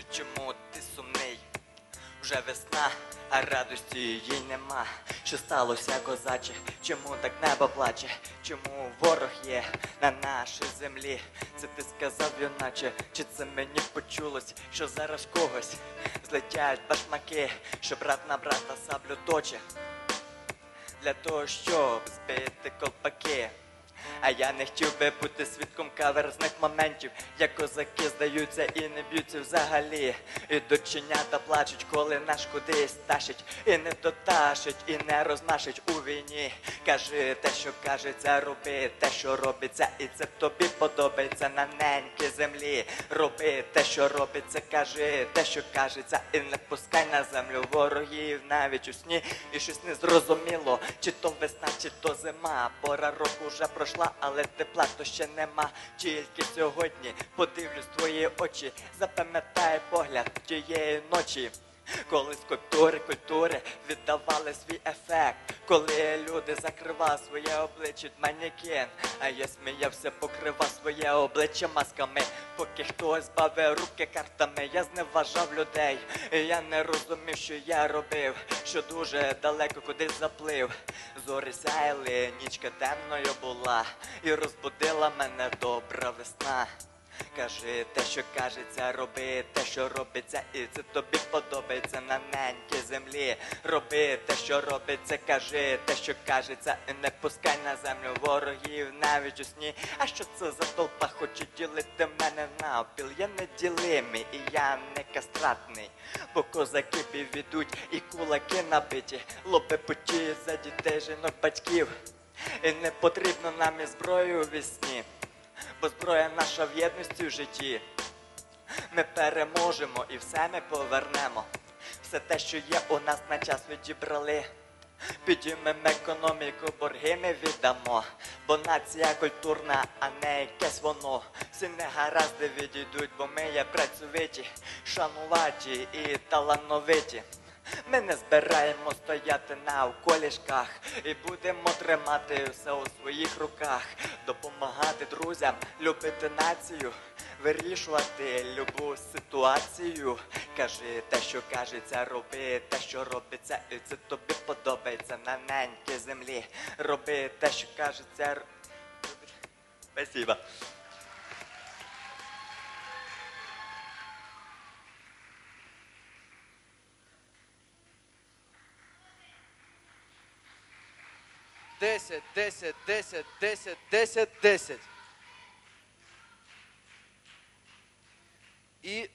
Скажи, чому ти сумний? Вже весна, а радості їй нема. Що сталося, козаче? Чому так небо плаче? Чому ворог є на нашій землі? Це ти сказав, юначе, чи це мені почулось, що зараз когось злетять башмаки, що брат на брата саблю точе для того, щоб збити колпаки. А я не хотів би бути свідком каверзних моментів, як козаки здаються і не б'ються взагалі. І доченята плачуть, коли наш кудись тащить, і не дотащить, і не рознашить у війні. Кажи те, що кажеться, роби те, що робиться, і це тобі подобається на ненькій землі. Роби те, що робиться, кажи те, що кажеться, і не пускай на землю ворогів навіть у сні. І щось не зрозуміло, чи то весна, чи то зима. Пора року вже пройшла, але тепла то ще нема. Тільки сьогодні подивлюсь твої очі, запам'ятай погляд тієї ночі. Коли скульптури культури віддавали свій ефект, коли люди закривали своє обличчя манекен, а я сміявся, покривав своє обличчя масками, поки хтось бавив руки картами, я зневажав людей. Я не розумів, що я робив, що дуже далеко кудись заплив. Зорі сяяли, нічка темною була, і розбудила мене добра весна. Кажи те, що кажеться, роби те, що робиться, і це тобі подобається на ненькій землі. Роби те, що робиться, кажи те, що кажеться, і не пускай на землю ворогів навіть у сні. А що це за толпа хоче ділити мене навпіл? Я не ділимий і я не кастратний. Бо козаки підведуть і кулаки набиті, лоби потіють за дітей, жінок, батьків. І не потрібно нам і зброю вісні бо зброя наша в єдності в житті. Ми переможемо і все ми повернемо. Все те, що є у нас на час відібрали. Підіймемо економіку, борги ми віддамо, бо нація культурна, а не якесь воно. Всі негаразди відійдуть, бо ми є працьовиті, шануваті і талановиті. Ми не збираємо стояти на околішках і будемо тримати все у своїх руках, допомагати друзям, любити націю, вирішувати любу ситуацію. Кажи те, що кажеться, роби те, що робиться, і це тобі подобається на ненькій землі. Роби те, що кажеться. Спасибо. Десять, десять, десять, десять, десять, десять. І